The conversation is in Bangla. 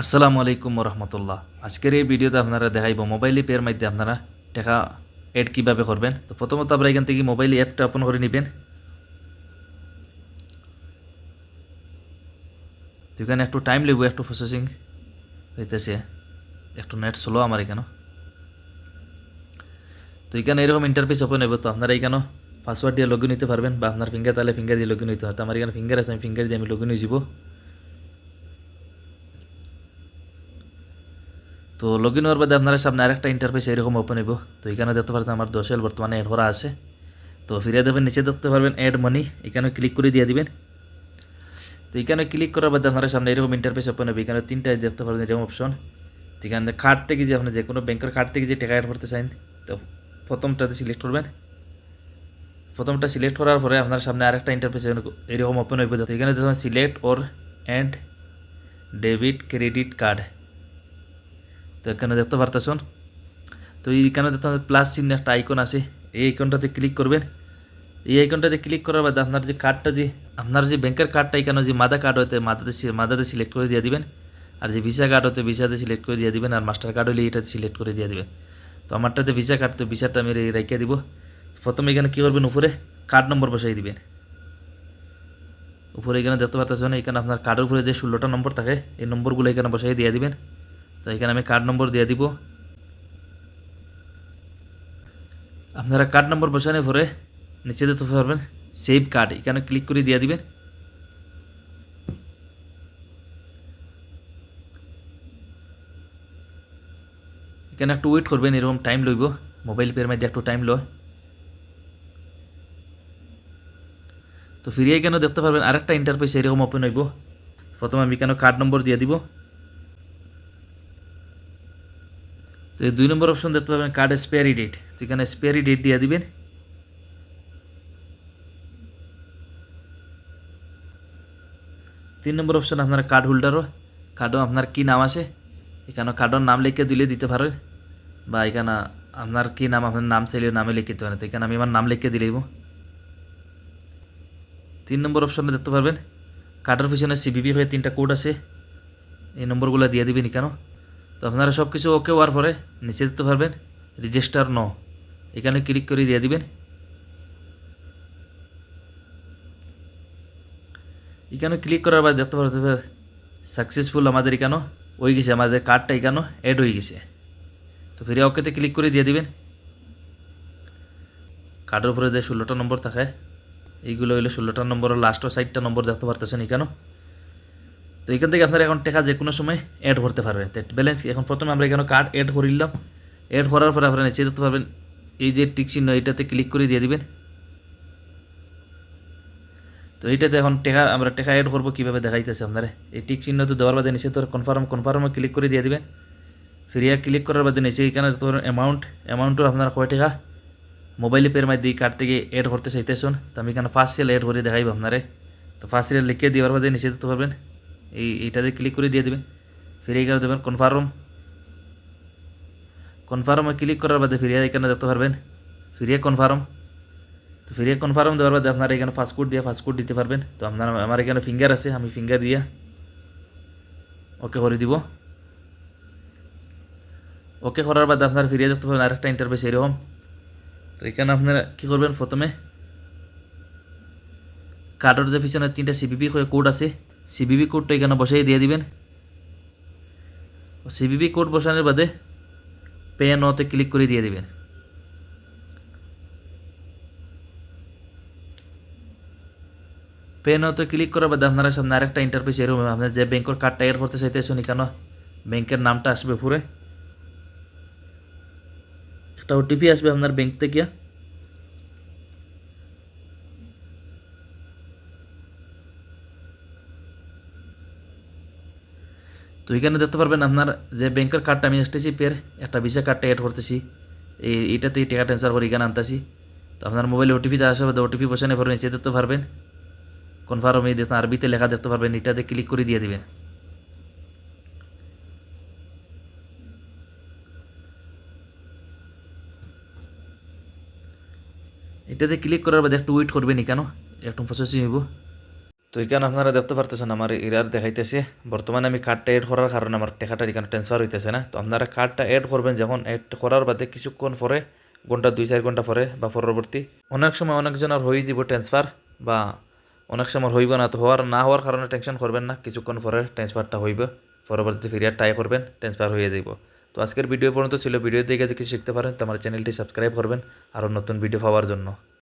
আসসালামু আলাইকুম রহমতুল্লাহ আজকের এই ভিডিওতে আপনারা দেখাইব মোবাইল পের মধ্যে আপনারা টাকা এড কীভাবে করবেন। তো প্রথমত আপনারা এখান থেকে মোবাইল অ্যাপটা ওপেন করে নেবেন। তো এখানে একটু টাইম লাগবে একটু প্রসেসিং হইতেছে। একটু নেট স্লো আমার এখানে তো এখানে এরকম ইন্টারফেস ওপেন হইব, তো আপনারা এখানে পাসওয়ার্ড দিয়ে লগ ইন হইতে পারবেন বা আপনার ফিঙ্গার তাহলে ফিঙ্গার দিয়ে লগ ইন হইতে হয়। তো আমার এখানে ফিঙ্গার আছে, আমি ফিঙ্গার দিয়ে আমি লগ ইন হয়ে যাব। তো লগ ইন হওয়ার বাদে আপনার সামনে আরেকটা ইন্টারফেস এরকম ওপেন হইব। তো এখানে দেখতে পারতেন আমার দশেল বর্তমানে অ্যাড করা আছে। তো ফিরে দেবেন, নিচে দেখতে পারবেন অ্যাড মানি এখানে ক্লিক করে দিয়ে দিবেন। তো এখানে ক্লিক করার বাদে আপনার সামনে এরকম ইন্টারফেস ওপেন হবে এখানে তিনটা দেখতে পারবেন এরকম অপশন এখানে কার্ড থেকে যে আপনি যে কোনো ব্যাংকের কার্ড থেকে যে টাকা অ্যাড করতে চান, তো প্রথমটাতে সিলেক্ট করবেন। প্রথমটা সিলেক্ট করার পরে আপনার সামনে আরেকটা ইন্টারফেস এরকম ওপেন হইব। এখানে দেখবেন select or and debit credit card তো এখানে দেখতে পারতেছেন। তো এইখানে দেখতে প্লাস চিহ্ন একটা আইকন আছে। এই আইকনটাতে ক্লিক করবেন। এই আইকনটাতে ক্লিক করার বাদে আপনার যে কার্ডটা যে, আপনার যে ব্যাংকের কার্ডটা এখানে যে মাদা কার্ড হতে মাদাতে মাদাতে সিলেক্ট করে দিয়ে দিবেন। আর যে ভিসা কার্ড হতে ভিসাতে সিলেক্ট করে দিয়ে দিবেন। আর মাস্টার কার্ড হলে এটাতে সিলেক্ট করে দিয়ে দিবেন। তো আমারটাতে ভিসা কার্ড তো ভিসাটা আমি রেখে দিব। প্রথমে এখানে কী করবেন? উপরে কার্ড নম্বর বসাই দিবেন। উপরে এখানে দেখতে পাচ্ছেন এখানে আপনার কার্ডের উপরে যে ষোলোটা নম্বর থাকে, এই নম্বরগুলো এখানে বসাই দিয়ে দিবেন। তো এখানে আমি কার্ড নম্বর দিয়ে দিব। আপনারা কার্ড নম্বর বসানোর পরে নিচে দিতে পারবেন সেভ কার্ড এখানে ক্লিক করে দিয়ে দিবেন। এখানে একটু ওয়েট করবেন, এরকম টাইম লইব। মোবাইল পের মধ্যে একটু টাইম লয়। তো ফিরিয়ে কেন দেখতে পারবেন আরেকটা ইন্টারফেস এরকম ওপেন হইব। প্রথমে আমি কেন কার্ড নম্বর দিয়ে দিব। তো এই দুই নম্বর অপশন দেখতে পাবেন কার্ড এক্সপায়ারি ডেট তো এখানে এক্সপায়ারি ডেট দিয়ে দিবেন। তিন নম্বর অপশন আপনার কার্ড হোল্ডারও কার্ডও আপনার কী নাম আছে? এখানে কার্ডের নাম লিখে দিলে দিতে পারে। বা এখানে আপনার কী নাম, আপনার নাম চাইলে নামে লিখে দিতে পারেন তো এখানে আমি আমার নাম লিখে দিলেইব তিন নম্বর অপশনে দেখতে পারবেন। কার্ডের পিছনে সিবিবি হয়ে তিনটা কোড আছে। এই নম্বরগুলো দিয়ে দিবেন কেন তো আপনারা সব কিছু ওকে হওয়ার পরে নিচে দিতে পারবেন রেজিস্টার ন এখানে ক্লিক করে দিয়ে দিবেন। এখানে ক্লিক করার পর দেখতে পারতে সাকসেসফুল আমাদের এখানে হয়ে গেছে, আমাদের কার্ডটা এখানে অ্যাড হয়ে গেছে। তো ফিরে ওকেতে ক্লিক করে দিয়ে দিবেন। কার্ডের উপরে যে ষোলোটা নম্বর থাকে, এইগুলো হইল ষোলোটা নম্বরের লাস্ট সাইডটা নম্বর দেখতে পারতেছেন এখানে। তো এখান থেকে আপনারা এখন টাকা যে কোনো সময় অ্যাড করতে পারবেন। ব্যালেন্স এখন প্রথমে আমরা এখানে কার্ড অ্যাড করিলাম অ্যাড করার পরে আপনারা নিচে দেখতে পারবেন, এই যে টিক চিহ্ন এটাতে ক্লিক করে দিয়ে দিবেন। তো এইটাতে এখন টেকা, আমরা টেকা অ্যাড করব কীভাবে দেখাইতেছে আপনারা। এই টিক চিহ্ন তো দেওয়ার বাদে নিচে তো কনফার্ম কনফার্মে ক্লিক করে দিয়ে দিবেন। ফিরিয়া ক্লিক করার বাদে নিচে এখানে তো অ্যামাউন্ট অ্যামাউন্টও আপনারা কয় টাকা? মোবাইলে পের মাধ্যমে এই কার্ড থেকে অ্যাড করতে চাইতেছেন। তো আমি এখানে ফার্স্ট সেল অ্যাড করে দেখাইব আপনারে। তো ফার্স্ট সেল লিখে দেওয়ার বাদে নিচে দিতে পারবেন। এই এইটাতে ক্লিক করে দিয়ে দেবেন। ফিরে এখানে দেবেন কনফার্ম কনফার্মে ক্লিক করার বাদে ফিরিয়ে এখানে দেখতে পারবেন। ফিরিয়ে কনফার্ম তো ফিরিয়ে কনফার্ম দেওয়ার বাদে আপনারা এখানে ফাস্টফুড দিয়ে ফাস্টফুড দিতে পারবেন। তো আপনার, আমার এখানে ফিঙ্গার আছে, আমি ফিঙ্গার দিয়া ওকে করে দিব। ওকে করার বাদে আপনারা ফিরিয়ে দেখতে পারবেন আরেকটা ইন্টারভেস এরকম। তো এখানে আপনারা কী করবেন প্রথমে? কার্ডের যে পিছনে তিনটা সিবিবি কোড আছে সিবিবি কোডটা এখানে বসাই দিয়ে দিবেন। সিবিবি কোড বসানোর বাদে পে নতে ক্লিক করে দিয়ে দিবেন। পে নতে ক্লিক করার বাদে আপনারা সামনে আরেকটা ইন্টারফেস এরকম আপনার যে ব্যাংকের কার্ডটা এড করতে চাইতেছেন এখানে ব্যাংকের নামটা আসবে পুরে একটা ওটিপি আসবে আপনার ব্যাংক থেকে। তো এখানে দেখতে পারবেন আপনার যে ব্যাংকের কার্ডটা আমি আসতেছি পের একটা ভিসা কার্ডটা অ্যাড করতেছি। এই, এইটাতে টাকা ট্রান্সফার করে এখানে আনতেছি। তো আপনার মোবাইলে ওটিপিতে আসবে ওটিপি বসানে পরে নিচে দেখতে পারবেন। কনফার্ম এই দেখতে আরবিতে লেখা দেখতে পারবেন এটাতে ক্লিক করে দিয়ে দেবেন। এটাতে ক্লিক করার বাদে একটু ওয়েট করবেন কেন একটু প্রসেসিং হইব। তো এখানে আপনারা দেখতে পারতেছেন আমার ইরার দেখাইতেছে। বর্তমানে আমি কার্ডটা এড করার কারণে আমার টাকাটা এখানে ট্রান্সফার হইতেছে না। তো আপনারা কার্ডটা এড করবেন যখন এড করার বাদে কিছুক্ষণ পরে ঘণ্টা দুই চার ঘণ্টা পরে বা পরবর্তী অনেক সময় অনেকজনের হয়ে যাব ট্রান্সফার বা অনেক সময় হইব না, তো হওয়ার না হওয়ার কারণে টেনশন করবেন না, কিছুক্ষণ পরে ট্রান্সফারটা হইব পরবর্তী ফিরিয়ার ট্রাই করবেন ট্রান্সফার হয়ে যাব। তো আজকের ভিডিও পর্যন্ত ছিল ভিডিও দেখে যদি কিছু শিখতে পারেন তো আমার চ্যানেলটি সাবস্ক্রাইব করবেন আরও নতুন ভিডিও পাওয়ার জন্য।